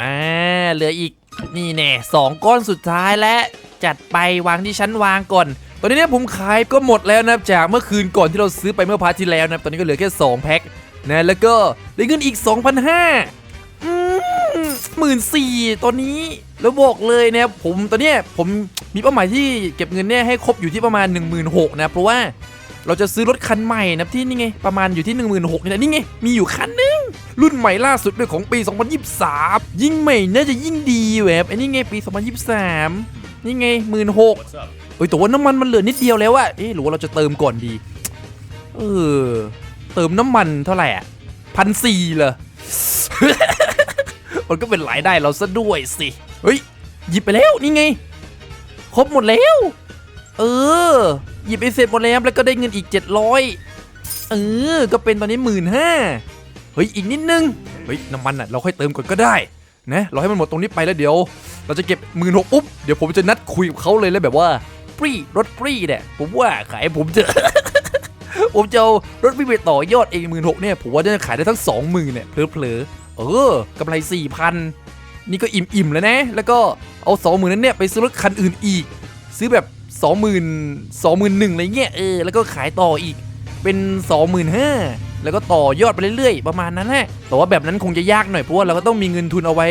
อ่าเหลืออีกนี่แน่สองก้อนสุดท้ายและจัดไปวางที่ชั้นวางก่อน ตอนนี้เนี่ยผมขายก็หมดแล้วนะจากเมื่อคืนก่อนที่เราซื้อไปเมื่อพาร์ทที่แล้วนะตอนนี้ก็เหลือแค่ 2 แพ็คนะแล้วก็ได้เงินอีก 2,500อืมหมื่นสี่ตอนนี้แล้วบอกเลยนะผมตอนเนี้ยผมมีเป้าหมายที่เก็บเงินเนี่ยให้ครบอยู่ที่ประมาณ 1 6 0 0 0นะเพราะว่า เราจะซื้อรถคันใหม่นะครับที่นี่ไง ประมาณอยู่ที่ 1 6 0 0 0นี่แหละนี่ไง มีอยู่คันนึง รุ่นใหม่ล่าสุดด้วยของปี 2023 ยิ่งใหม่น่าจะยิ่งดีแวบไอ้นี่ไงปี 2023 นี่ไงหมื่นหกเอ้ยแต่ว่าน้ำมันมันเหลือนิดเดียวแล้วอะเอ๊ะหรือว่าเราจะเติมก่อนดี เออ เติมน้ำมันเท่าไหร่อะพันสี่เหรอมันก็เป็นรายได้เราซะด้วยสิ เฮ้ยหยิบไปแล้วนี่ไง ครบหมดแล้ว เออ หยิบไปเสร็จหมดแล้วแล้วก็ได้เงินอีก 700เออ ก็เป็นตอนนี้หมื่นห้าเฮ้ย อีกนิดนึง เฮ้ย น้ำมันอะ เราค่อยเติมก่อนก็ได้นะเราให้มันหมดตรงนี้ไปแล้วเดี๋ยว เราจะเก็บหมื่นหกปุ๊บ เดี๋ยวผมจะนัดคุยกับเขาเลยแล้วแบบว่าฟรีรถฟรีเนี่ยผมว่าขายผมจะผมจะรถวิ่งไปต่อยอดเองหมื่นหกเนี่ยผมว่าจะขายได้ทั้งสองหมื่นเนี่ยเพลอเพลอๆเออกำไรสี่พันนี่ก็อิ่มๆแล้วนะ แล้วก็เอาสองหมื่นนั้นเนี่ยไปซื้อรถคันอื่นอีก ซื้อแบบ สองหมื่นสองหมื่นหนึ่งอะไรเงี้ยเออแล้วก็ขายต่ออีกเป็นสองหมื่นห้าแล้วก็ต่อยอดไปเรื่อยๆ ประมาณนั้นแหละ แต่ว่าแบบนั้นคงจะยากหน่อยเพราะว่าเราก็ต้องมีเงินทุนเอาไว้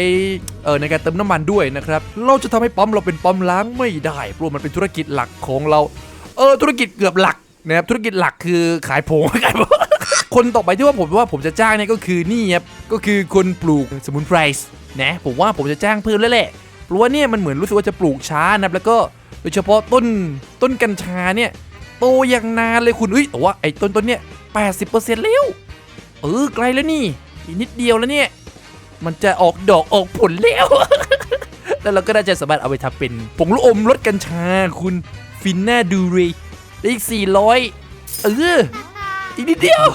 เออในการเติมน้ำมันด้วยนะครับ เราจะทำให้ปั๊มเราเป็นปั๊มล้างไม่ได้เพราะมันเป็นธุรกิจหลักของเรา เออธุรกิจเกือบหลักนะครับธุรกิจหลักคือขายผงขายผงคนต่อไปที่ว่าผมว่าผมจะจ้างเนี่ยก็คือนี่ครับก็คือคนปลูกสมุนไพรนะผมว่าผมจะจ้างเพิ่มแล้วแหละ ราะว่าเนี่ยมันเหมือนรู้สึกว่าจะปลูกช้านะครับแล้วก็โดยเฉพาะต้นต้นกัญชาเนี่ยโตอย่างนานเลยคุณเอ้ยแต่ว่าไอ้ต้นต้นเนี่ย80%แล้วเออไกลแล้วนี่อีกนิดเดียวแล้วเนี่ยมันจะออกดอกออกผลแล้ว แล้วเราก็น่าจะสามารถเอาไปทำเป็นผงลูกอมรสกัญชาคุณฟินน่าดูเรยได้อีก400เอออีกนิดเดียว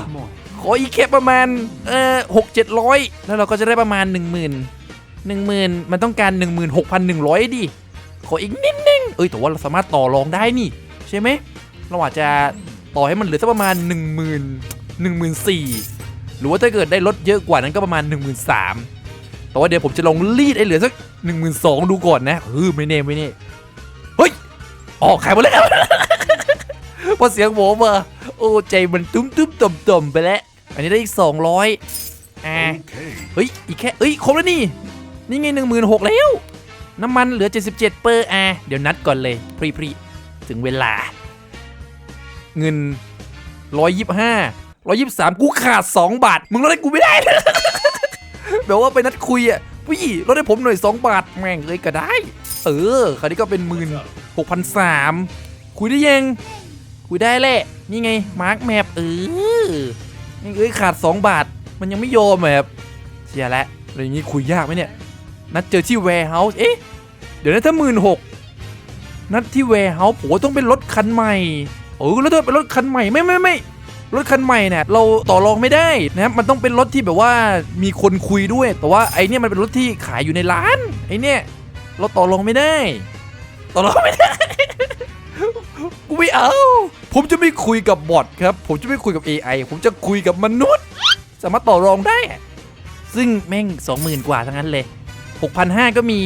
ขออีกแค่ประมาณเออหกเจ็ดร้อยแล้วเราก็จะได้ประมาณ1 0 0 0 0 1 0,000มันต้องการ 16,100 ดิ ขออีกนิดนึง เอ้ย แต่ว่าเราสามารถต่อรองได้นี่ ใช่ไหม เราอาจจะต่อให้มันเหลือสักประมาณ 1 0 0 0 0 1 4 0 0หรือว่าถ้าเกิดได้ลดเยอะกว่านั้นก็ประมาณ 1 3 0 0 0แต่ว่าเดี๋ยวผมจะลองรีดไอ้เหลือสัก 1 2 0 0 0ดูก่อนนะเออไม่แน่ไม่แน่เฮ้ยออกขายหมดแล้วพอเสียงโหมมาโอ้ใจมันตุ้มตุ้มต่อมต่อมไปแล้ว อันนี้ได้อีก 200อ่าเฮ้ยอีกแค่เอ้ยครบแล้วนี่ นี่ไงหนึ่งหมื่นหกแล้ว น้ำมันเหลือ 77 เปอร์อะเดี๋ยวนัดก่อนเลย พรีพรีถึงเวลา เงิน 125 123 กูขาด 2 บาท มึงลดให้กูไม่ได้แบบว่าไปนัดคุยอะพี่ลดให้ผมหน่อย 2 บาท แม่งเลยก็ได้ เออ คราวนี้ก็เป็นหมื่นหกพันสามคุยได้ยัง คุยได้แหละ นี่ไง มาร์กแมปเออนี่เอ้ยขาด 2 บาท มันยังไม่ยอมแบบเชียร์แล้วอะไรอย่างงี้คุยยากไหมเนี่ย นัดเจอที่ warehouse เอ๊ะ เดี๋ยวนะถ้าหมื่นหกนัดที่ warehouse ผมว่าต้องเป็นรถคันใหม่เออแล้วถ้าเป็นรถคันใหม่ไม่ไม่ไม่รถคันใหม่เนี่ยเราต่อรองไม่ได้นะครับมันต้องเป็นรถที่แบบว่ามีคนคุยด้วย แต่ว่าไอเนี่ยมันเป็นรถที่ขายอยู่ในร้านไอเนี่ยเราต่อรองไม่ได้ ต่อรองไม่ได้กูไม่เอา ผมจะไม่คุยกับบอทครับ ผมจะไม่คุยกับ AI ผมจะคุยกับมนุษย์ สามารถต่อรองได้ ซึ่งแม่งสองหมื่นกว่าทั้งนั้นเลย หกพันห้าก็มี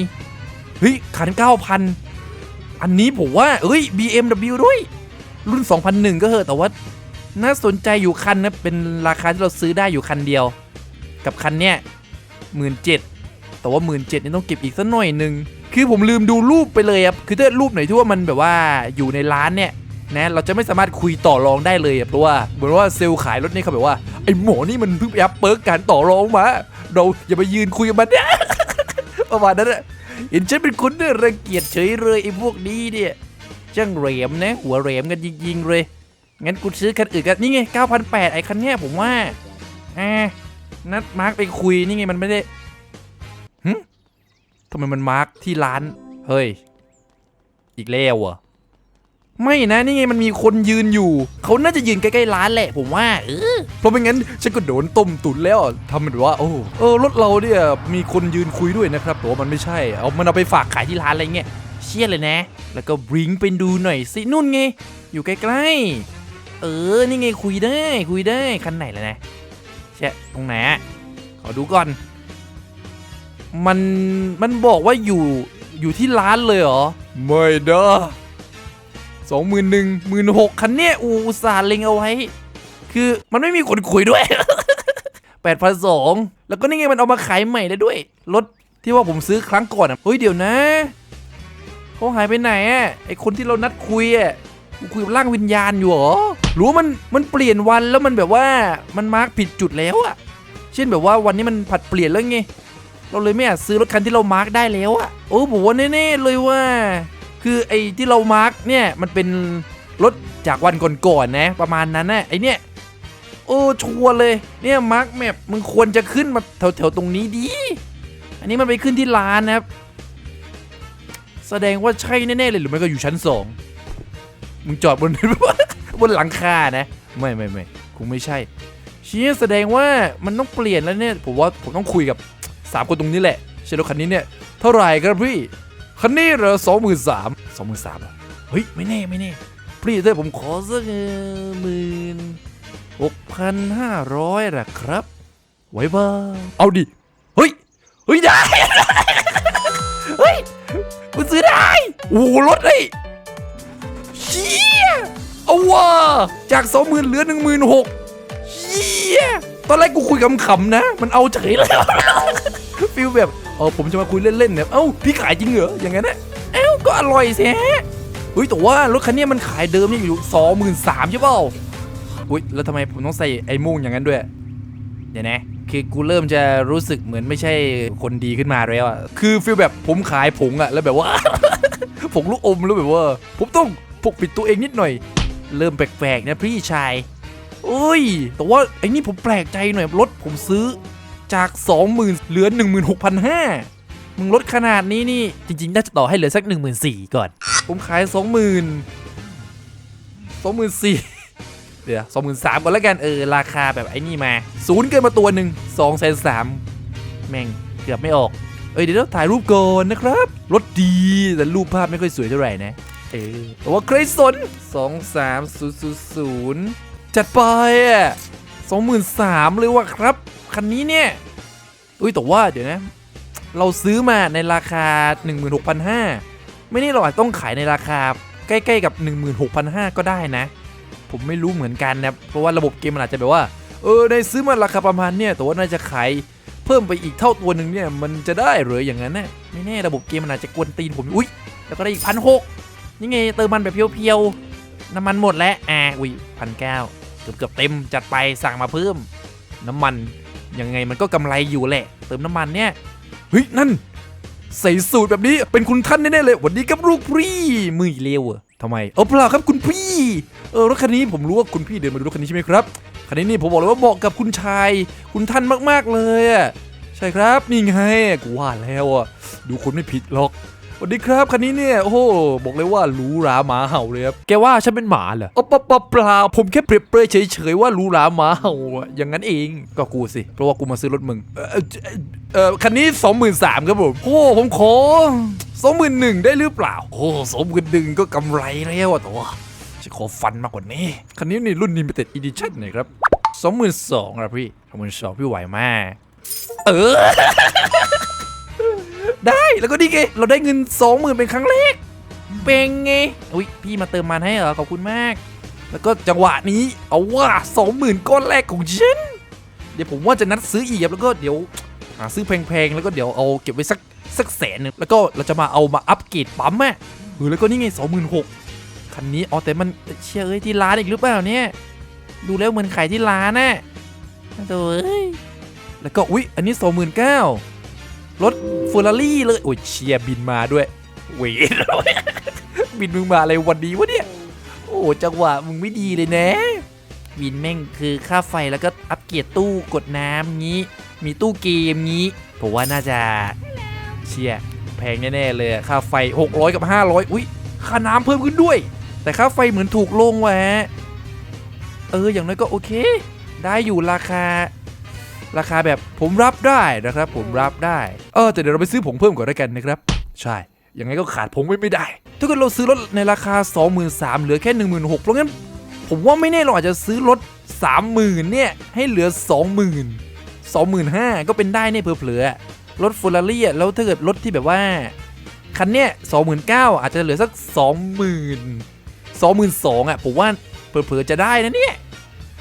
เฮ้ยขันเก้าพันอันนี้ผมว่า เอ้ย BMW ด้วย รุ่น 2001 ก็เหอะแต่ว่า น่าสนใจอยู่คันนะ เป็นราคาที่เราซื้อได้อยู่คันเดียว กับคันเนี้ยหมื่นเจ็ดแต่ว่าหมื่นเจ็ดนี่ต้องเก็บอีกสักหน่อยหนึ่งคือผมลืมดูรูปไปเลยครับ คือถ้ารูปไหนที่ว่ามันแบบว่าอยู่ในร้านเนี่ยนะเราจะไม่สามารถคุยต่อรองได้เลยอะเพราะว่าเหมือนว่าเซลล์ขายรถนี่เขาแบบว่าไอ้หมอนี่มันเพิ่งไปอัพเปิร์กการต่อรองมา เราอย่าไปยืนคุยกับมันนะ ประมาณนั้นอะเห็นฉันเป็นคนเนี่ยรังเกียจเฉยเลยไอ้พวกนี้เนี่ยช่างเหรมนะ หัวเหรมกันจริงๆเลย งั้นกูซื้อคันอื่นกันนี่ไง 9,800 ไอ้คันเนี้ยผมว่าอ่านัดมาร์กไปคุยนี่ไงมันไม่ได้หึทำไมมันมาร์กที่ร้าน เฮ้ย อีกแล้วอะ ไม่นะนี่ไงมันมีคนยืนอยู่ เขาน่าจะยืนใกล้ๆร้านแหละ ผมว่าเออเพราะไม่งั้นฉันก็โดนต้มตุ๋นแล้วทำเหมือนว่าโอ้เออรถเราเนี่ยมีคนยืนคุยด้วยนะครับแต่ว่ามันไม่ใช่เอามันเอาไปฝากขายที่ร้านอะไรเงี้ยเชี่ยเลยนะ แล้วก็บริงไปดูหน่อยสินู่นไงอยู่ใกล้ๆเออนี่ไงคุยได้คุยได้คันไหนแล้วนะเช่ตรงไหนอะขอดูก่อน มันมันบอกว่าอยู่อยู่ที่ร้านเลยเหรอไม่เด้ สองหมื่นหนึ่งหมื่นหกคันเนี้ยอูอุตส่าห์เล็งเอาไว้ คือมันไม่มีคนคุยด้วยแปดพันสองแล้วก็นี่ไงมันเอามาขายใหม่ได้ด้วย รถที่ว่าผมซื้อครั้งก่อนอะเฮ้ยเดี๋ยวนะเขาหายไปไหนอะไอคนที่เรานัดคุยอะคุยกับร่างวิญญาณอยู่เหรอหรู้ว่ามันมันเปลี่ยนวันแล้วมันแบบว่ามันมาร์กผิดจุดแล้วอะ เช่นแบบว่าวันนี้มันผัดเปลี่ยนแล้วไงเราเลยไม่อาจซื้อรถคันที่เรามาร์กได้แล้วอะโอ้ผมว่าแน่ๆเลยว่า คือไอ้ที่เรามาร์กเนี่ยมันเป็นรถจากวันก่อนๆนะ ประมาณนั้นนะไอเนี่ยโอ้ชัวร์เลยเนี่ยมาร์กแมปมึงควรจะขึ้นมาแถวๆตรงนี้ดี อันนี้มันไปขึ้นที่ร้านนะครับ แสดงว่าใช่แน่ๆเลยหรือไม่ก็อยู่ชั้นสองมึงจอดบนบนหลังคานะ ไม่ไม่ไม่คงไม่ใช่ชี้แสดงว่ามันต้องเปลี่ยนแล้วเนี่ยผมว่าผมต้องคุยกับสามคนตรงนี้แหละใช่รคันนี้เนี่ยเท่าไหร่ครับพี่ คันนี้เหรอสองหมื่นสามสองหมื่นสามเฮ้ย ไม่แน่ไม่แน่พี่เต้ผมขอสักหมื่นหกพันห้าร้อยละครับ ไว้บ้าเอาดิ เฮ้ย เฮ้ย ได้ เฮ้ยกูซื้อได้ โอ้โหลดเลยเชี่ยเอาว่ะจากสองหมื่นเหลือหนึ่งหมื่นหกเชี่ยตอนแรกกูคุยขำๆนะ มันเอาเฉยเลยฟิลแบบ เออผมจะมาคุยเล่นๆเนี่ยเอ้าพี่ขายจริงเหรออย่างนั้นนะเอ้าก็อร่อยสิฮะเฮ้ยแต่ว่ารถคันนี้มันขายเดิมเนี่ยอยู่สองหมื่นสามใช่เปล่าอุ้ยแล้วทำไมผมต้องใส่ไอ้มุ่งอย่างนั้นด้วยเดี๋ยวนะคือกูเริ่มจะรู้สึกเหมือนไม่ใช่คนดีขึ้นมาแล้วอะคือฟีลแบบผมขายผงอะแล้วแบบว่า ผงลูกอมแล้วแบบว่า ผมต้องปกปิดตัวเองนิดหน่อย เริ่มแปลกๆนะพี่ชายอุ้ย แต่ว่าไอ้นี่ผมแปลกใจหน่อยรถผมซื้อ จาก 20,000เหลือ 16,500มึงลดขนาดนี้นี่ จริงๆ น่าจะต่อให้เหลือสัก 14,000ก่อน ผมขาย 20,000 24,000เดี๋ยวสองหมื่นสามก่อนแล้วกัน เออ ราคาแบบไอ้นี่มา ศูนย์เกินมาตัวหนึ่งสองแสนสามแม่งเกือบไม่ออกเอ้ยเดี๋ยวถ่ายรูปก่อนนะครับ รถดี แต่รูปภาพไม่ค่อยสวยเท่าไหร่นะ เออแต่ว่าใครสนสองสามศูนย์ศูนย์ศูนย์จัดไปอะสองหมื่นสามเลยว่ะครับ คันนี้เนี่ยอุ้ยแต่ว่าเดี๋ยวนะ เราซื้อมาในราคา 16,500 ไม่นี่เราอาจต้องขายในราคาใกล้ๆกับ 16,500 ก็ได้นะ ผมไม่รู้เหมือนกันนะเพราะว่าระบบเกมมันอาจจะแบบว่า เออได้ซื้อมาราคาประมาณเนี่ยแต่ว่าน่าจะขายเพิ่มไปอีกเท่าตัวหนึ่งเนี่ยมันจะได้หรืออย่างนั้นนะไม่แน่ระบบเกมมันอาจจะกวนตีนผมอุ้ยแล้วก็ได้อีกพันหกนี่ไงเติมมันแบบเพียวๆน้ำมันหมดแล้วอ่าอุ้ยพันเก้าเกือบเกือบๆเต็มจัดไปสั่งมาเพิ่ม น้ำมัน ยังไงมันก็กำไรอยู่แหละ เติมน้ำมันเนี่ยเฮ้ยนั่น ใส่สูตรแบบนี้เป็นคุณท่านแน่ๆเลยหวันดีครับลูกพี่มือเร็วอะทำไมเออเปล่าครับคุณพี่เออรถคันนี้ผมรู้ว่าคุณพี่เดินมาดูรถคันนี้ใช่ไหมครับคันนี้นี่ผมบอกเลยว่าเหมาะกับคุณชาย คุณท่านมากๆเลยอะใช่ครับนี่ไงกูว่าแล้วอะดูคุณไม่ผิดหรอก สวัสดีครับคันนี้เนี่ยโอ้โหบอกเลยว่าหรูหราหมาเห่าเลยครับแกว่าฉันเป็นหมาเหรออ๋อเปล่าเปล่าผมแค่เปรียบเปรยเฉยๆว่าหรูหราหมาเห่าอะอย่างนั้นเองก็กูสิ เพราะว่ากูมาซื้อรถมึงเออเออเออคันนี้สองหมื่นสามครับผมโอ้ผมขอสองหมื่นหนึ่งได้หรือเปล่า โอ้สองหมื่นหนึ่งก็กำไรแล้วอะแต่ว่าฉันขอฟันมากกว่านี้ คันนี้นี่รุ่น limited edition หน่อยครับสองหมื่นสองครับพี่สองหมื่นสองพี่ไหวมากเออ ได้แล้วก็นี่ไงเราได้เงินสองหมื่นเป็นครั้งแรกเป็นไงอุ้ยพี่มาเติมมันให้เหรอขอบคุณมาก แล้วก็จังหวะนี้เอาว่าสองหมื่นก้อนแรกของฉันเดี๋ยวผมว่าจะนัดซื้ออีกแล้วก็เดี๋ยวหาซื้อแพงๆแล้วก็เดี๋ยวเอาเก็บไว้สักสักแสนหนึงแล้วก็เราจะมาเอามาอัปเกรดปั๊มอะเออแล้วก็นี่ไงสองหมื่นหกคันนี้อ๋อแต่มันเชื่อเอ้ยที่ร้านอีกหรือเปล่าเนี่ยดูแล้วเหมือนขายที่ร้านน่ะโถ่เอ้ยแล้วก็อุ๊ยอันนี้สองหมื่นเก้า รถเฟอร์รารี่เลย โอ้ยเชียร์บินมาด้วยเวทบินมึงมาอะไรวันนี้วะเนี่ย โอ้จังหวะมึงไม่ดีเลยนะบินแม่งคือค่าไฟแล้วก็อัปเกรดตู้กดน้ำงี้ มีตู้เกมงี้ผมว่าน่าจะเชียร์แพงแน่ๆเลยค่าไฟ 600 กับ 500 อุ๊ยค่าน้ำเพิ่มขึ้นด้วย แต่ค่าไฟเหมือนถูกลงวะเอออย่างน้อยก็โอเค ได้อยู่ราคา ราคาแบบผมรับได้นะครับ ผมรับได้เออแต่เดี๋ยวเราไปซื้อผงเพิ่มก่อนแล้วกันนะครับ ใช่ยังไงก็ขาดผงไม่ไม่ได้ ถ้าเกิดเราซื้อรถในราคา 23,000เหลือแค่16,000เพราะงั้นผมว่าไม่แน่เราอาจจะซื้อรถ30,000เนี่ยให้เหลือ 20,000 25,000ก็เป็นได้เนี่ยเผลอๆรถฟูลารี่อะแล้วถ้าเกิดรถที่แบบว่าคันเนี้ยสองหมื่นเก้าอาจจะเหลือสักสองหมื่นสองหมื่นสองอะผมว่าเผลอๆจะได้นะเนี่ย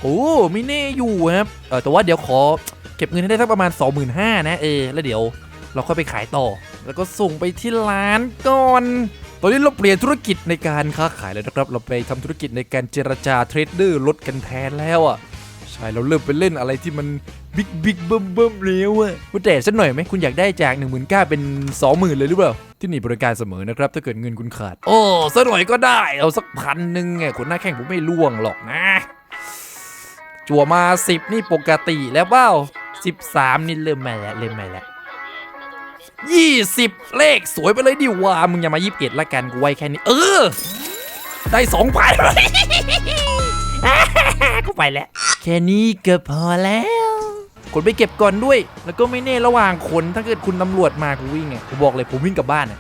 โอ้ไม่แน่อยู่ครับเออแต่ว่าเดี๋ยวขอ เก็บเงินให้ได้สักประมาณ 25,000นะเอแล้วเดี๋ยวเราค่อยไปขายต่อ แล้วก็ส่งไปที่ร้านก่อน ตอนนี้เราเปลี่ยนธุรกิจในการค้าขายแล้วนะครับ เราไปทำธุรกิจในการเจรจาเทรดเดอร์ลดกันแทนแล้วอะใช่เราเริ่มไปเล่นอะไรที่มันบิ๊กบิ๊กเบิ่มเบิ่มแล้วอะว่าแต่สักหน่อยไหมคุณอยากได้จาก1 9 0 0 0เป็น 20,000 เลยหรือเปล่า ที่นี่บริการเสมอนะครับ ถ้าเกิดเงินคุณขาด โอ้สักหน่อยก็ได้ เอาสักพันหนึ่งไงคุณหน้าแข้งผมไม่ล่วงหรอกนะ จั่วมา 10 นี่ปกติแล้วเปล่า 13นี่เริ่มมาแล้วเริ่มมาแล้ว20เลขสวยไปเลยดิว่ามึงอย่ามา21ละกันกูไว้แค่นี้ เออ ได้สองพันกูไปแล้ว แค่นี้ก็พอแล้วขนไปเก็บก่อนด้วย แล้วก็ไม่แน่ระหว่างขนถ้าเกิดคุณตำรวจมากูวิ่งไงกูบอกเลยผมวิ่งกลับบ้านอะ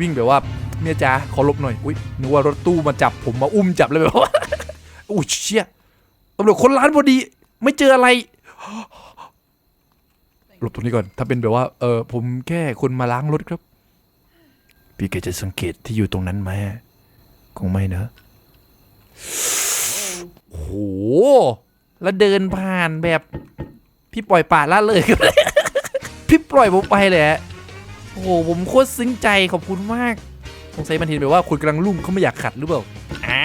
วิ่งแบบว่าเมียจ๋าขอลบหน่อยอุ้ยนึกว่ารถตู้มาจับผมมาอุ้มจับเลยแบบว่าอุ้ยเชี่ยตำรวจคนร้านพอดี ไม่เจออะไร หลบตรงนี้ก่อน ถ้าเป็นแบบว่า เออผมแค่คนมาล้างรถครับ พี่แกจะสังเกตที่อยู่ตรงนั้นไหมคงไม่นะโอ้โห แล้วเดินผ่านแบบ พี่ปล่อยป่าละเลย พี่ปล่อยผมไปเลยฮะโอ้โห ผมโคตรซึ้งใจขอบคุณมากสงสัยมันเห็นแบบว่าคุณกำลังลุ่มเขาไม่อยากขัดหรือเปล่า อ่า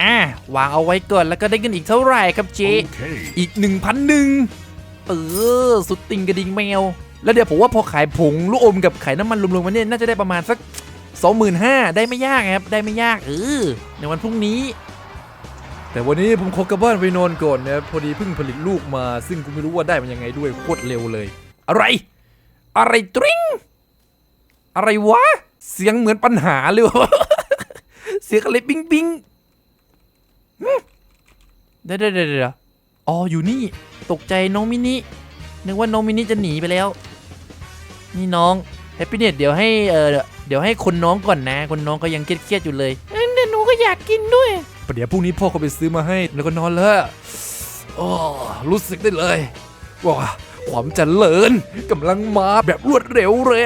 วางเอาไว้ก่อนแล้วก็ได้เงินอีกเท่าไหร่ครับเจ๊ Okay. อีก1,001เออ สุดติงกระดิ่งแมว แล้วเดี๋ยวผมว่าพอขายผงลูกอมกับขายน้ำมันรวมๆมาเนี่ยน่าจะได้ประมาณสัก 25,000ได้ไม่ยากครับได้ไม่ยากเออในวันพรุ่งนี้ แต่วันนี้ผมขอกลับบ้านไปนอนก่อนนะพอดีเพิ่งผลิตลูกมา ซึ่งกูไม่รู้ว่าได้มันยังไงด้วยโคตรเร็วเลย อะไร อะไรตริงอะไรวะ เสียงเหมือนปัญหาเลยวะเสียงอะไรปิ๊งปิ๊งเดี๋ยวเดี๋ยวเดี๋ยวอ๋ออยู่นี่ ตกใจน้องมินิ นึกว่าน้องมินิจะหนีไปแล้ว นี่น้องแฮปปี้เน็ตเดี๋ยวให้เออเดี๋ยวให้คนน้องก่อนนะคนน้องก็ยังเครียดๆอยู่เลยเอ้ยเดี๋ยวหนูก็อยากกินด้วยเดี๋ยวพรุ่งนี้พ่อเขาไปซื้อมาให้แล้วก็นอนแล้วโอ้รู้สึกได้เลยว่าความเจริญกำลังมาแบบรวดเร็วเลย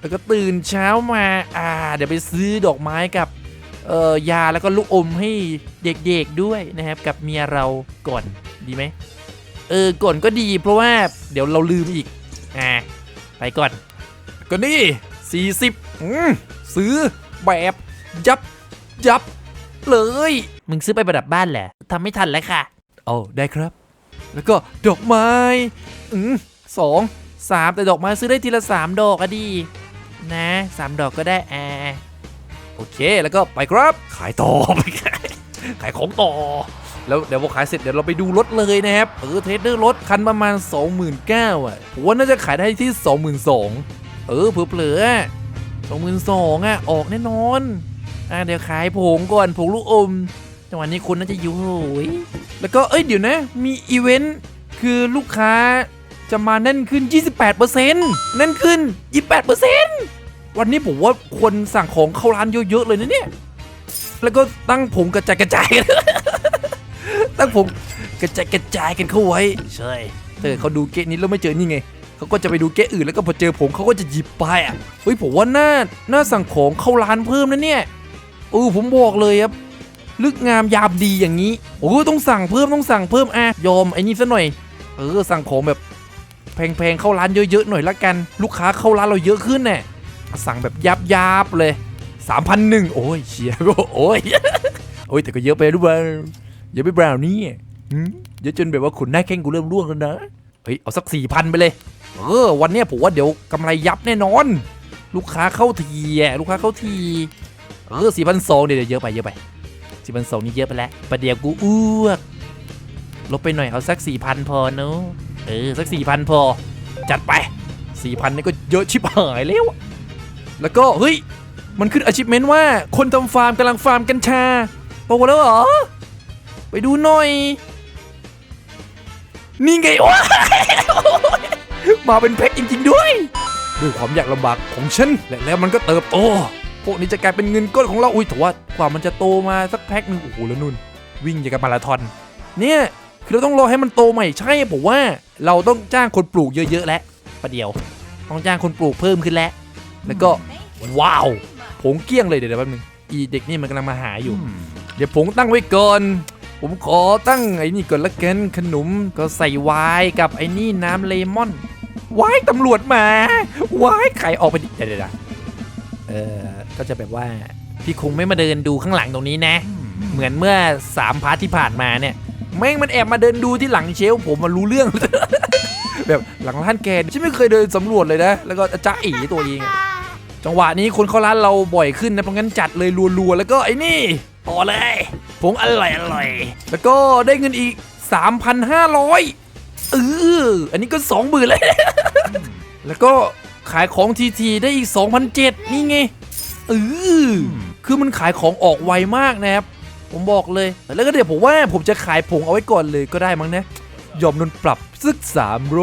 แล้วก็ตื่นเช้ามาอ่า เดี๋ยวไปซื้อดอกไม้กับเอ่อยาแล้วก็ลูกอมให้เด็กๆด้วยนะครับ กับเมียเราก่อนดีไหม เออก่อนก็ดีเพราะว่าเดี๋ยวเราลืมอีก อ่า ไปก่อน ก็นี่ 40อืมซื้อแบบยับยับเลย มึงซื้อไปประดับบ้านแหละทำไม่ทันแล้วค่ะ เอาได้ครับ แล้วก็ดอกไม้ อืมสองสามแต่ดอกไม้ซื้อได้ทีละสามดอกอะดี นะสามดอกก็ได้อ่าโอเคแล้วก็ไปครับ ขายต่อไปขายขายของต่อ แล้วเดี๋ยวพอขายเสร็จเดี๋ยวเราไปดูรถเลยนะครับเออเทรดเดอร์รถคันประมาณ 29,000อะผมว่าน่าจะขายได้ที่ 22,000เออเผลอๆสองหมื่นสองอะออกแน่นอนอ่าเดี๋ยวขายผงก่อนผงลูกอมจังหวะนี้คนน่าจะอยู่โหยแล้วก็เอ้ยเดี๋ยวนะ มีอีเวนต์คือลูกค้าจะมาแน่นขึ้น 28%แน่นขึ้น 28%วันนี้ผมว่าคนสั่งของเข้าร้านเยอะๆเลยนะเนี่ย แล้วก็ตั้งผงกระจายกระจายกัน ตั้งผงกระจายกระจายกันเข้าไว้ ใช่ถ้าเกิดเขาดูเกะนี้แล้วไม่เจอนี่ไงเขาก็จะไปดูเกะอื่นแล้วก็พอเจอผมเขาก็จะหยิบไปอะเฮ้ยผมว่าน่าน่าสั่งของเข้าร้านเพิ่มนะเนี่ยเออผมบอกเลยครับลึกงามยามดีอย่างนี้โอ้ต้องสั่งเพิ่มต้องสั่งเพิ่มอะยอมไอ้นี่ซะหน่อย เออสั่งของแบบแพงๆเข้าร้านเยอะๆหน่อยละกัน ลูกค้าเข้าร้านเราเยอะขึ้นแน่สั่งแบบยับยับๆเลยสามพันหนึ่งโอ้ยเชียโอ้ยโอ้ยแต่ก็เยอะไปรู้ป่า เยอะไปเปล่านี่หืมเยอะจนแบบว่าขุนหน้าแข้งกูเริ่มร่วงแล้วนะเฮ้ยเอาสักสี่พันไปเลยเออวันเนี้ยผมว่าเดี๋ยวกำไรยับแน่นอน ลูกค้าเข้าทีอะลูกค้าเข้าทีเออสี่พันสองเดี๋ยวเดี๋ยวเยอะไปเยอะไปสี่พันสองนี่เยอะไปแล้วประเดี๋ยวกูอ้วกลบไปหน่อยเอาสักสี่พันพอเนอะเออสักสี่พันพอ จัดไปสี่พันนี่ก็เยอะชิบหายแล้วอะแล้วก็เฮ้ยมันขึ้น achievement ว่าคนทำฟาร์มกำลังฟาร์มกัญชาโตแล้วเหรอ ไปดูหน่อย นี่ไงวะมาเป็นแพ็คจริง ๆ ด้วย ด้วยความยากลำบากของฉัน และแล้วมันก็เติบโต พวกนี้จะกลายเป็นเงินก้อนของเรา อุ้ยถือว่ากว่ามันจะโตมาสักแพ็คหนึ่งโอ้โหแล้วนุ่น วิ่งอย่างกับมาราธอน เนี่ยคือเราต้องรอให้มันโตใหม่ใช่ผมว่า เราต้องจ้างคนปลูกเยอะ ๆ แล้วประเดี๋ยว ต้องจ้างคนปลูกเพิ่มขึ้นแล้ว แล้วก็ว้าวผงเกลี้ยงเลยเดี๋ยวแป๊บนึงอีเด็กนี่มันกำลังมาหาอยู่ เดี๋ยวผงตั้งไว้ก่อน ผมขอตั้งไอ้นี่ก่อนละกันขนมก็ใส่ไวายกับไอ้นี่น้ำเลมอนวายตำรวจมาวายไข่ออกไปดิเดี๋ยวเดี๋ยวเดี๋ยวเออก็จะแบบว่าพี่คงไม่มาเดินดูข้างหลังตรงนี้นะ เหมือนเมื่อสามพาร์ทที่ผ่านมาเนี่ยแม่งมันแอบมาเดินดูที่หลังเชลฟ์ผมมารู้เรื่อง แบบหลังร้านแกฉันไม่เคยเดินสำรวจเลยนะ แล้วก็จ้าเอ๋ตัวเองอะจังหวะนี้คนเข้าร้านเราบ่อยขึ้นนะเพราะงั้นจัดเลยรัวๆแล้วก็ไอ้นี่ต่อเลย ผงอร่อยอร่อย แล้วก็ได้เงินอีก 3,500เอออันนี้ก็2 0,000เลย แล้วก็ขายของทีทีได้อีก2,700นี่ไงเออคือมันขายของออกไวมากนะครับ ผมบอกเลย แล้วก็เดี๋ยวผมว่าผมจะขายผงเอาไว้ก่อนเลยก็ได้มั้งนะ ยอมโดนปรับสัก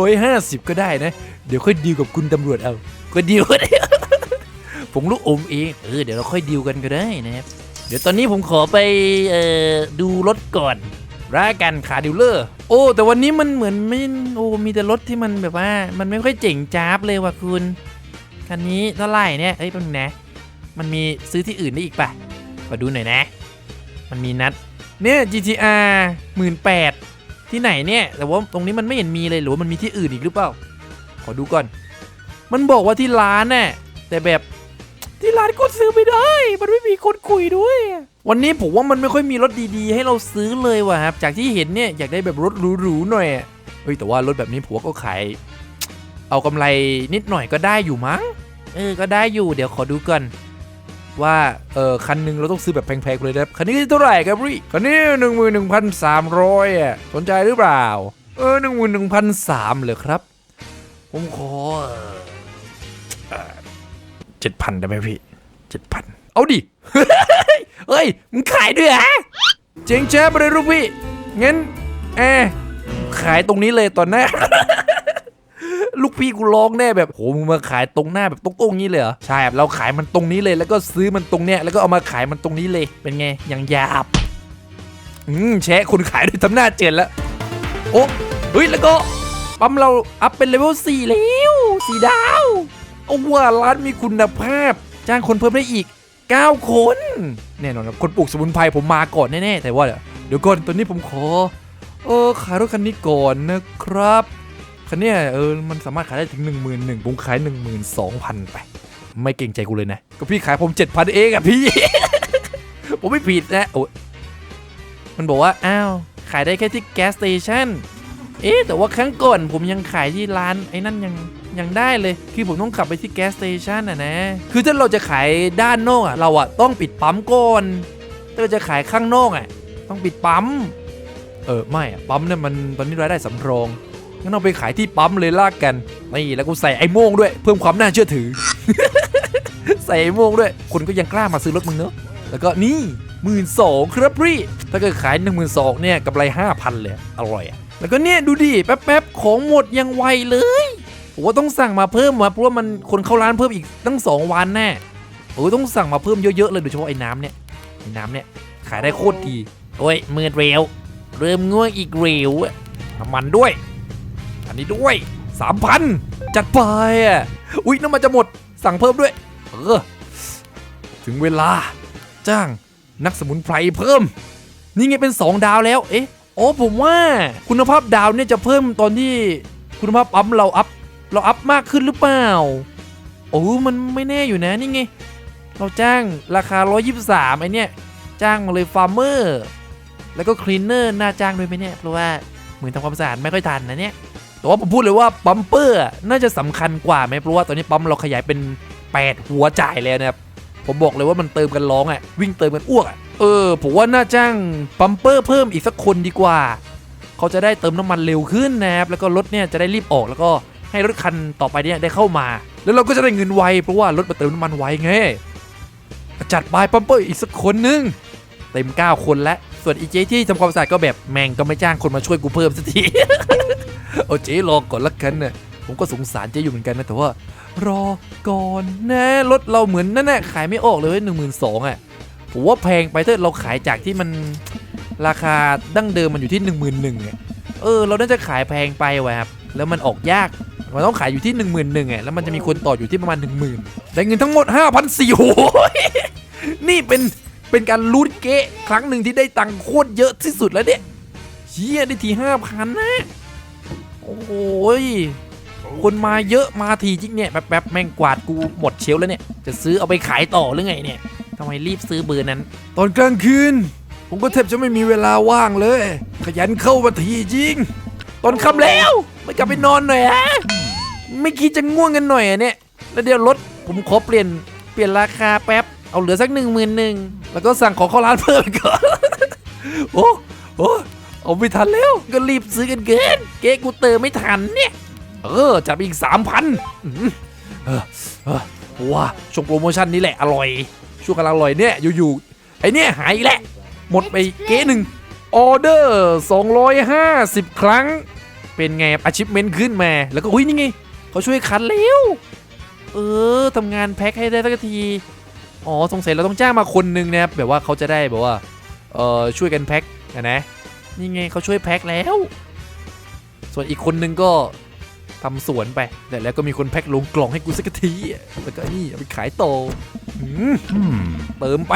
350 ก็ได้นะ เดี๋ยวค่อยดีลกับคุณตำรวจเอา ก็ดีลก็ได้ผมลูกอมเอง เออ เดี๋ยวเราค่อยดีลกันก็ได้นะครับ เดี๋ยวตอนนี้ผมขอไปออดูรถก่อนร้ากันขาดิวเลอร์ โอ้ แต่วันนี้มันเหมือนไม่โอ้มีแต่รถที่มันแบบว่า มันไม่ค่อยเจ๋งจ้าบเลยว่ะคุณคันนี้เท่าไหร่เนี่ยเอ้ยเป็นงนะ มันมีซื้อที่อื่นได้อีกปะขอดูหน่อยนะ มันมีนัด เนี่ย GTR 18,000ที่ไหนเนี่ย แต่ว่าตรงนี้มันไม่เห็นมีเลยหรือว่ามันมีที่อื่นอีกหรือเปล่า ขอดูก่อน มันบอกว่าที่ร้านน่ะแต่แบบ ที่ร้านก็ซื้อไม่ได้ มันไม่มีคนคุยด้วย วันนี้ผมว่ามันไม่ค่อยมีรถดีๆ ให้เราซื้อเลยว่ะครับ จากที่เห็นเนี่ยอยากได้แบบรถหรูๆหน่อยเฮ้ยแต่ว่ารถแบบนี้ผมว่าก็ขาย เอากำไรนิดหน่อยก็ได้อยู่มั้ง เออ ก็ได้อยู่ เดี๋ยวขอดูก่อนว่า เออคันหนึ่งเราต้องซื้อแบบแพงๆเลยนะครับคันนี้เท่าไหร่ครับพี่คันนี้หนึ่งหมื่นหนึ่งพันสามร้อยอะสนใจหรือเปล่า เออหนึ่งหมื่นหนึ่งพันสามเลยครับ ผมขอ เจ็ดพันได้ไหมพี่เจ็ดพันเอาดิ เฮ้ย มึงขายด้วยเหรอเจ๋งแจ๊บไปเลยลูกพี่ งั้นแอขายตรงนี้เลยตอนหน้า ลูกพี่กูร้องแน่แบบโหมึงมาขายตรงหน้าแบบตรงๆนี้เลยเหรอ ใช่ครับเราขายมันตรงนี้เลย แล้วก็ซื้อมันตรงเนี้ย แล้วก็เอามาขายมันตรงนี้เลย เป็นไงยังหยาบ อืมแชะคนขายด้วยทำหน้าเจ็ดแล้ว โอ้เฮ้ย แล้วก็ปั๊มเราอัพเป็นเลเวลสี่แล้วสี่ดาว เอาว่าร้านมีคุณภาพ จ้างคนเพิ่มได้อีก 9 คน แน่นอนครับคนปลูกสมุนไพรผมมาก่อนแน่ๆแต่ว่าเดี๋ยวก่อนตอนนี้ผมขอ เออขายรถคันนี้ก่อนนะครับคันนี้เออมันสามารถขายได้ถึง 1 1 0 0 0ผมขาย 12,000 ไป ไม่เก่งใจกูเลยนะ ก็พี่ขายผม 7,000 เองอะพี่ ผมไม่ผิดนะโอ้ยมันบอกว่า อ้าว ขายได้แค่ที่แก๊สสเตชันเอ๊ะ แต่ว่าครั้งก่อนผมยังขายที่ร้านไอ้นั่นยัง ยังได้เลย คือผมต้องขับไปที่แก๊สสเตชันอะนะ คือถ้าเราจะขายด้านนอกอะเราอะต้องปิดปั๊มก่อนถ้าเราจะขายข้างนอกอะต้องปิดปั๊ม เออไม่อะปั๊มเนี่ยมันตอนนี้รายได้สำรองงั้นเอาไปขายที่ปั๊มเลยลากกันนี่แล้วกูใส่ไอ้โม่งด้วย เพิ่มความน่าเชื่อถือ ใส่ไอ้โม่งด้วย คนก็ยังกล้ามาซื้อรถมึงเนอะแล้วก็นี่หมื่นสองครับพี่ถ้าเกิดขายหนึ่งหมื่นสองเนี่ยกำไรห้าพันเลย อร่อยอะแล้วก็เนี่ยดูดิ แป๊บๆ ของหมดยังไวเลย ผมว่าต้องสั่งมาเพิ่มว่ะเพราะว่ามันคนเข้าร้านเพิ่มอีกตั้งสองวันแน่โอ้ยต้องสั่งมาเพิ่มเยอะๆเลยโดยเฉพาะไอ้น้ำเนี่ยไอ้น้ำเนี่ยขายได้โคตรดีโอ้ยมืดเร็ว เริ่มง่วงอีกเร็วอะน้ำมันด้วย อันนี้ด้วยสามพันจัดไปอะอุ๊ยน้ำมันจะหมดสั่งเพิ่มด้วยเออถึงเวลา จ้างนักสมุนไพรเพิ่ม นี่ไงเป็น 2 ดาวแล้วเอ๊ะโอ้ผมว่าคุณภาพดาวเนี่ยจะเพิ่มตอนที่คุณภาพปั๊มเราอัพ เราอัพมากขึ้นหรือเปล่า โอ้มันไม่แน่อยู่นะนี่ไง เราจ้างราคา 123ไอเนี่ย จ้างมาเลยฟาร์มเมอร์แล้วก็คลีนเนอร์น่าจ้างด้วยไหมเนี่ย เพราะว่าเหมือนทำความสะอาดไม่ค่อยทันนะเนี่ยแต่ว่าผมพูดเลยว่าปั๊มเปอร์น่าจะสำคัญกว่าไหมเพราะว่าตอนนี้ปั๊มเราขยายเป็น 8 หัวจ่ายแล้วนะครับผมบอกเลยว่ามันเติมกันร้องอะวิ่งเติมกันอ้วกอะเออผมว่าน่าจ้างปั๊มเปอร์เพิ่มอีกสักคนดีกว่า เขาจะได้เติมน้ำมันเร็วขึ้นนะครับแล้วก็รถเนี่ยจะได้รีบออกแล้วก็ ให้รถคันต่อไปเนี่ยได้เข้ามา แล้วเราก็จะได้เงินไวเพราะว่ารถมาเติมน้ำมันไวไงจัดไปปั๊มเปอร์อีกสักคนนึงเต็ม 9 คนแล้วส่วนอีเจที่ทำความสะอาดก็แบบแม่งก็ไม่จ้างคนมาช่วยกูเพิ่มสักทีเอเจ๊รอก่อนละกันน่ะผมก็สงสารเจ๊อยู่เหมือนกันนะแต่ว่ารอก่อนนะรถเราเหมือนนั่นแหละขายไม่ออกเลยหนึ่งหมื่นสองอะผมว่าแพงไปถ้าเราขายจากที่มันราคาดั้งเดิมมันอยู่ที่หนึ่งหมื่นหนึ่งอะเออ เราน่าจะขายแพงไปว่ะครับแล้วมันออกยาก มันต้องขายอยู่ที่ 1 1 0 0 0อะแล้วมันจะมีคนต่ออยู่ที่ประมาณ 1 0,000ได้เงินทั้งหมด 5,400โอ้ยนี่เป็นเป็นการรูดเกะครั้งหนึ่งที่ได้ตังค์โคตรเยอะที่สุดแล้วเนี่ยเชี่ยได้ที5,000นะโอ้โหยคนมาเยอะมาทีจริงเนี่ยแป๊บๆแม่งกวาดกูหมดเชลแล้วเนี่ย จะซื้อเอาไปขายต่อหรือไงเนี่ยทำไมรีบซื้อเบอร์นั้น ตอนกลางคืน ผมก็แทบจะไม่มีเวลาว่างเลย ขยันเข้ามาทีจริง ตอนค่ำแล้ว ไม่กลับไปนอนหน่อยฮะ ไม่คิดจะง่วงกันหน่อยอะเนี่ย แล้วเดี๋ยวรถผมขอเปลี่ยนเปลี่ยนราคาแป๊บ เอาเหลือสักหนึ่งหมื่นหนึ่งแล้วก็สั่งของเข้าร้านเพิ่มอีกก่อน โอ้โอ้เอาไม่ทันแล้ว ก็รีบซื้อกันเกิน เก๊กูเติมไม่ทันเนี่ย เออจับอีกสามพันเออเออว้าช่วงโปรโมชั่นนี้แหละอร่อย ช่วงกำลังอร่อยเนี่ยอยู่ๆไอเนี่ยหายอีกแล้วหมดไปเก๊หนึ่งออเดอร์ 250 ครั้ง เป็นไงอาชิพเมนขึ้นมา แล้วก็อุ้ยนี่ไง เขาช่วยคันเร็ว เออทำงานแพ็คให้ได้สักที อ๋อสงสัยเราต้องจ้างมาคนหนึงนะครับแบบว่าเขาจะได้แบบว่า เออช่วยกันแพ็คนะนะ นี่ไงเขาช่วยแพ็คแล้ว ส่วนอีกคนนึงก็ทำสวนไป แต่แล้วก็มีคนแพ็คลงกล่องให้กูสักทีแล้วก็นี่เอาไปขายโตเติมไป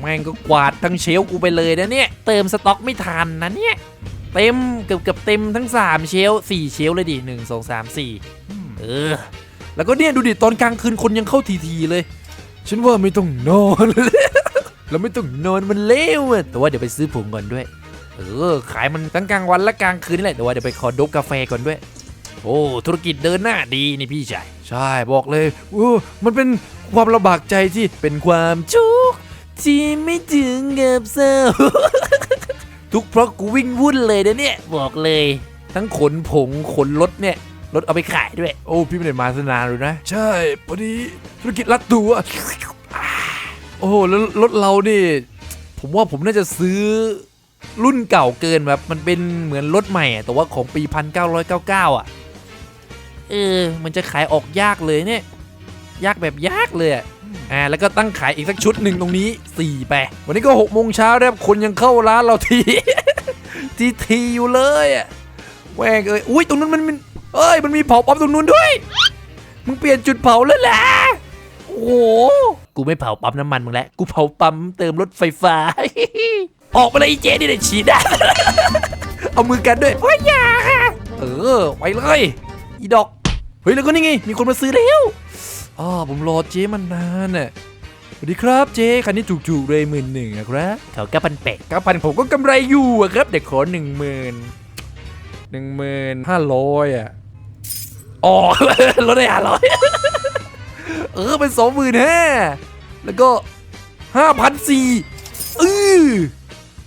แม่งก็กวาดทั้งเชลกูไปเลยนะเนี่ย เติมสต็อกไม่ทันนะเนี่ย เต็มเกือบเกือบเต็มทั้ง 3 เชลฟ์4เชลฟ์เลยดิ1 2 3 4เออ แล้วก็เนี่ยดูดิตอนกลางคืนคนยังเข้าทีๆเลย ฉันว่าไม่ต้องนอนเราไม่ต้องนอนมันเร็วอะแต่ว่าเดี๋ยวไปซื้อผงก่อนด้วย เออ ขายมันทั้งกลางวันและกลางคืนนี่แหละแต่ว่าเดี๋ยวไปขอดบกาแฟก่อนด้วย โอ้ธุรกิจเดินหน้าดีนี่พี่ชายใช่บอกเลยโอ้มันเป็นความลำบากใจที่เป็นความทุกข์ที่ไม่ถึงกับเศร้า ทุกข์เพราะกูวิ่งวุ่นเลยนะเนี่ย บอกเลย ทั้งขนผงขนรถเนี่ยรถเอาไปขายด้วย โอ้พี่ไม่ได้มาสนานเลยนะ ใช่พอดีธุรกิจรัดตัวโอ้แล้วรถเรานี่ ผมว่าผมน่าจะซื้อรุ่นเก่าเกินแบบมันเป็นเหมือนรถใหม่อะแต่ว่าของปี 1999 อะ เออ มันจะขายออกยากเลยเนี่ย ยากแบบยากเลยอะ อ่าแล้วก็ตั้งขายอีกสักชุดหนึ่งตรงนี้4ไปวันนี้ก็หกโมงเช้าแล้วคนยังเข้าร้านเราที ทีทีอยู่เลยอะแหวงเอ้ยอุ้ยตรงนั้นมันมันเอ้ยมันมีเผาปั๊มตรงนู้นด้วย มึงเปลี่ยนจุดเผาแล้วแหละโอ้โหกูไม่เผาปั๊มน้ำมันมึงแล้วกูเผาปั๊มเติมรถไฟฟ้า ออกมาเลยไอีเจนี่ได้ฉีดได้ เอามือกันด้วยโอ้ยอย่าเออไปเลย อีดอก เฮ้ยแล้วก็นี่ไง มีคนมาซื้อแล้ว อ๋อผมรอเจ๊มันนานน่ะสวัสดีครับเจ๊คันนี้ถูกๆเลยหมื่นหนึ่งนะครับเขาก็ปันเป็ดเก้าพันผมก็กำไรอยู่อะครับเดี๋ยวขอหนึ่งหมื่นหนึ่งหมื่นห้าร้อยอะอ๋อรถได้ห้าร้อยเออเป็นสองหมื่นห้าแล้วก็ห้าพันสี่เออ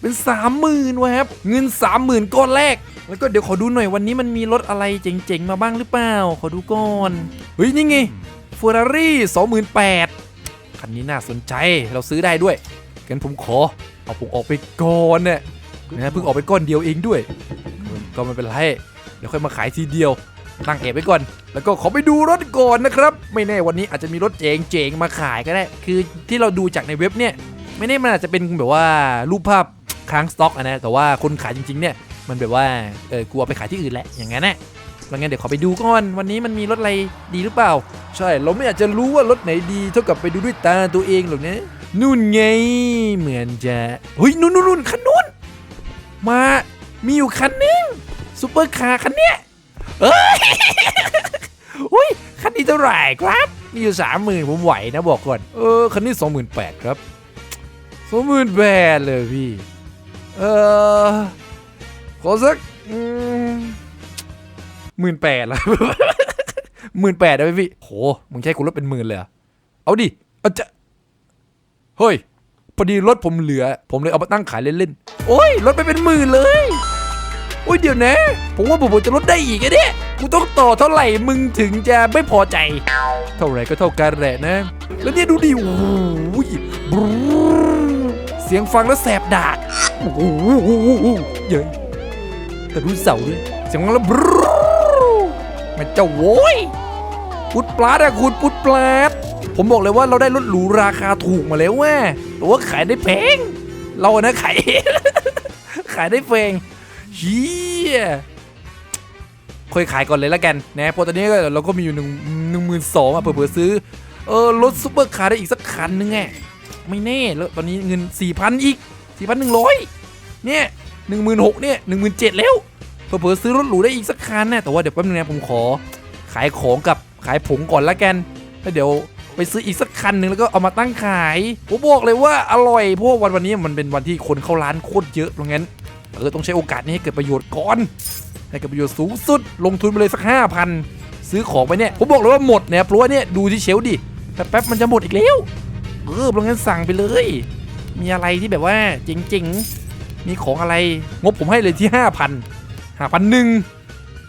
เป็นสามหมื่นวะครับ เงินสามหมื่นก้อนแรก แล้วก็เดี๋ยวขอดูหน่อยวันนี้มันมีรถอะไรเจ๋งๆ มาบ้างหรือเปล่า ขอดูก่อน เฮ้ย นี่ไง ฟอร์รารี่สองหมื่นแปดคันนี้น่าสนใจเราซื้อได้ด้วยงั้นผมขอเอาผมออกไปก่อนเนี่ยนะเพิ่งออกไปก้อนเดียวเองด้วย ก็ไม่เป็นไรเดี๋ยวค่อยมาขายทีเดียวตั้งเอบไว้ก่อน แล้วก็ขอไปดูรถก่อนนะครับ ไม่แน่วันนี้อาจจะมีรถเจ๋งๆมาขายก็ได้ คือที่เราดูจากในเว็บเนี่ย ไม่แน่มันอาจจะเป็นแบบว่ารูปภาพค้างสต็อกอะนะแต่ว่าคนขายจริงๆเนี่ยมันแบบว่าเออกูเอาไปขายที่อื่นแหละอย่างนั้นแหละ แล้วงั้นเดี๋ยวขอไปดูก่อน วันนี้มันมีรถอะไรดีหรือเปล่า ใช่ เราไม่อยาจจะรู้ว่ารถไหนดีเท่ากับไปดูด้วยตาตัวเองหรอกนะนู่นไง เหมือนจะเฮ้ยนู่นนู่นนู่นคันนู้นมา มีอยู่คันนึงซูเปอร์คาร์คันเนี้ยเอ้ยอุ้ยคันนี้เท่าไหร่ครับ มีอยู่สามหมื่นผมไหวนะบอกก่อน เออคันนี้สองหมื่นแปดครับสองหมื่นแปดเลยพี่ เออขอสัก หมื่นแปดละหมื่นแปดได้ไหมพี่ โห มึงใช้กูรถเป็นหมื่นเลยเอเอาดิเอาจะเฮ้ย พอดีรถผมเหลือ ผมเลยเอามาตั้งขายเล่นๆ โอ้ย รถไปเป็นหมื่นเลย โอ้ยเดี๋ยวนะ ผมว่าผมจะลดได้อีกอะเนี่ย กูต้องต่อเท่าไหร่ มึงถึงจะไม่พอใจ เท่าไหร่ก็เท่ากันแหละนะ แล้วเนี่ยดูดิ โอ้โหบรูเสียงฟังแล้วแสบดากโอ้โหเย้แต่ดูเสาด้วยเสียงฟังแล้วบรู มันเจ้าโว้ยพุดปลาดอะคุณพุดปลาดผมบอกเลยว่าเราได้รถหรูราคาถูกมาแล้วแว่แต่ว่าขายได้แพงเราอะนะขายขายได้แพงเฮียค่อยขายก่อนเลยละกันนะเพราะตอนนี้เราก็มีอยู่หนึ่งหนึ่งหมื่นสองอะเผื่อซื้อเออรถซุปเปอร์คาร์ได้อีกสักคันนึงไงไม่แน่แล้วตอนนี้เงิน4ี่พันอีก4ี่พันหนึ่งร้อยเนี่ยหนึ่งหมื่นหกเนี่ยหนึ่งหมื่นเจ็ดแล้ว เผื่อๆซื้อรถหรูได้อีกสักคันนะแต่ว่าเดี๋ยวแป๊บนึงนะผมขอ ขายของกับขายผงก่อนละกันแล้วเดี๋ยวไปซื้ออีกสักคันหนึ่งแล้วก็เอามาตั้งขายผมบอกเลยว่าอร่อยเพราะว่าวันวันนี้มันเป็นวันที่คนเข้าร้านโคตรเยอะเพราะงั้นเออต้องใช้โอกาสนี้ให้เกิดประโยชน์ก่อนให้เกิดประโยชน์สูงสุด ลงทุนไปเลยสักห้าพันซื้อของไปเนี่ยผมบอกเลยว่าหมดเนี่ยเพราะว่าเนี่ยดูที่เชลดิแป๊บๆมันจะหมดอีกแล้วเออเพราะงั้นสั่งไปเลย มีอะไรที่แบบว่าเจ๋งๆมีของอะไรงบผมให้เลยที่ห้าพัน ห้าพันหนึ่ง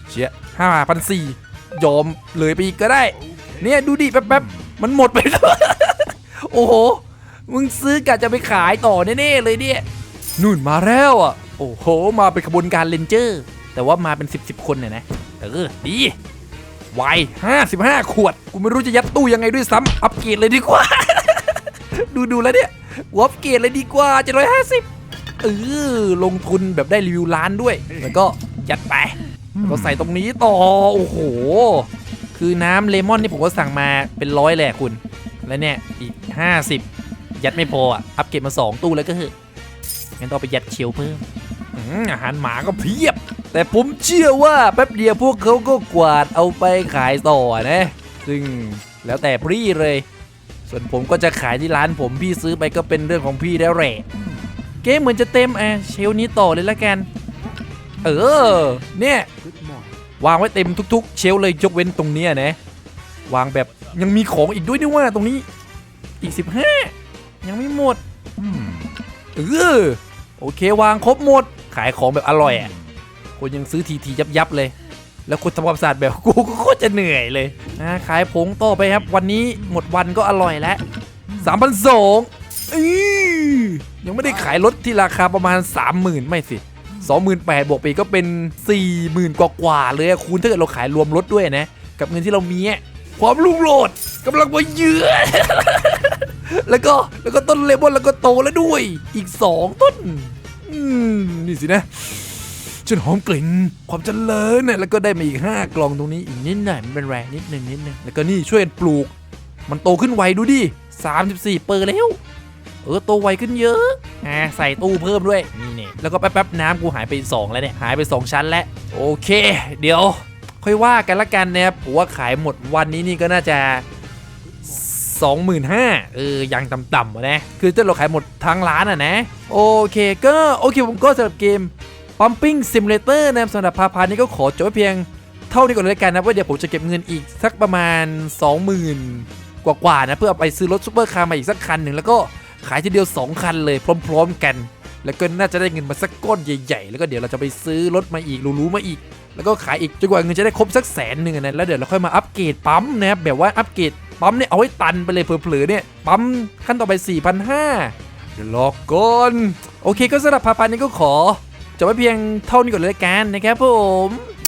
เชี่ยห้าพันสี่ยอมเลยไปอีกก็ได้ เนี่ยดูดิแป๊บๆมันหมดไปแล้วโอ้โห มึงซื้อกะจะไปขายต่อแน่ๆเลยเนี่ยนู่นมาแล้วอะ โอ้โห มาเป็นขบวนการเลนเจอร์ แต่ว่ามาเป็น 10บสคนเนี่ยนะเออดีไว55ขวด กูไม่รู้จะยัดตู้ยังไงด้วยซ้ำอัปเกรดเลยดีกว่า ดูดูแล้วเนี่ยกูอัปเกรดเลยดีกว่า750เออลงทุนแบบได้รีวิวร้านด้วยแล้วก็ ยัดไปแล้วก็ใส่ตรงนี้ต่อโอ้โห คือน้ำเลมอนนี่ผมก็สั่งมาเป็นร้อยแหละคุณ แล้วเนี่ยอีก 50 ยัดไม่พออะอัปเกรดมา 2 ตู้แล้วก็คืองั้นต้องไปยัดเชลฟ์เพิ่มอืมอาหารหมาก็เพียบ แต่ผมเชื่อว่าแป๊บเดียวพวกเขาก็กวาดเอาไปขายต่อนะ ซึ่งแล้วแต่พี่เลย ส่วนผมก็จะขายที่ร้านผมพี่ซื้อไปก็เป็นเรื่องของพี่แล้วแหละเกมเหมือนจะเต็มอะเชลฟ์นี้ต่อเลยละกัน เออ เนี่ย วางไว้เต็มทุก ๆ เชลเลยยกเว้นตรงเนี้ยนะ วางแบบยังมีของอีกด้วยนี่ว่าตรงนี้ อีก 15 ยังไม่หมดเออโอเควางครบหมด ขายของแบบอร่อยอะ คนยังซื้อทีทียับยับๆเลย แล้วคนทำความสะอาดแบบกูก็โคตรจะเหนื่อยเลยอ่าขายผงต่อไปครับ วันนี้หมดวันก็อร่อยแล้วสามพันสองยังไม่ได้ขายรถที่ราคาประมาณ30,000ไม่สิ 28,000บวกไปอีก็เป็น 40,000 กว่ากว่าเลยคูณถ้าเกิดเราขายรวมรถด้วยนะ กับเงินที่เรามีความรุ่งโรจน์กำลังมาเยือนแล้วก็แล้วก็ต้นเลมอนแล้วก็โตแล้วด้วย อีก 2 ต้นนี่สินะฉันหอมกลิ่นความเจริญเนี่ยแล้วก็ได้มาอีก 5 กล่องตรงนี้อีกนิดหน่อยมันเป็นแรงนิดนึงนิดนึงแล้วก็นี่ช่วยกันปลูก มันโตขึ้นไวดูดิ 34 เปอร์แล้ว เออโตไวขึ้นเยอะ อ่าใส่ตู้เพิ่มด้วยนี่เนี่ยแล้วก็แป๊บๆน้ำกูหายไป 2 แล้วเนี่ยหายไป 2 ชั้นแล้วโอเค เดี๋ยว ค่อยว่ากันละกันนะครับผมว่าขายหมดวันนี้นี่ก็น่าจะ25,000เออยังต่ำๆอะนะ คือถ้าเราขายหมดทั้งร้านอะนะ โอเคก็โอเคผมก็สำหรับเกม Pumping Simulator นะครับสำหรับพาพานี้ก็ขอจบเพียงเท่านี้ก่อนเลยละกันนะว่าเดี๋ยวผมจะเก็บเงินอีกสักประมาณ 20,000 กว่าๆนะ เพื่อไปซื้อรถซุปเปอร์คาร์มาอีกสักคันหนึ่งแล้วก็ ขายทีเดียว 2 คันเลยพร้อม ๆ กัน แล้วก็น่าจะได้เงินมาสักก้อนใหญ่ ๆ แล้วก็เดี๋ยวเราจะไปซื้อรถมาอีกรู้ๆมาอีก แล้วก็ขายอีกจนกว่าเงินจะได้ครบสักแสนหนึ่งนะแล้วเดี๋ยวเราค่อยมาอัปเกรดปั๊มนะครับแบบว่าอัปเกรดปั๊มเนี่ยเอาให้ตันไปเลยเผลอๆเนี่ยปั๊มขั้นต่อไป 4,500เดี๋ยวรอก่อนโอเคก็สำหรับพาพานี้ก็ขอจบไว้เพียงเท่านี้ก่อนเลยกันนะครับผม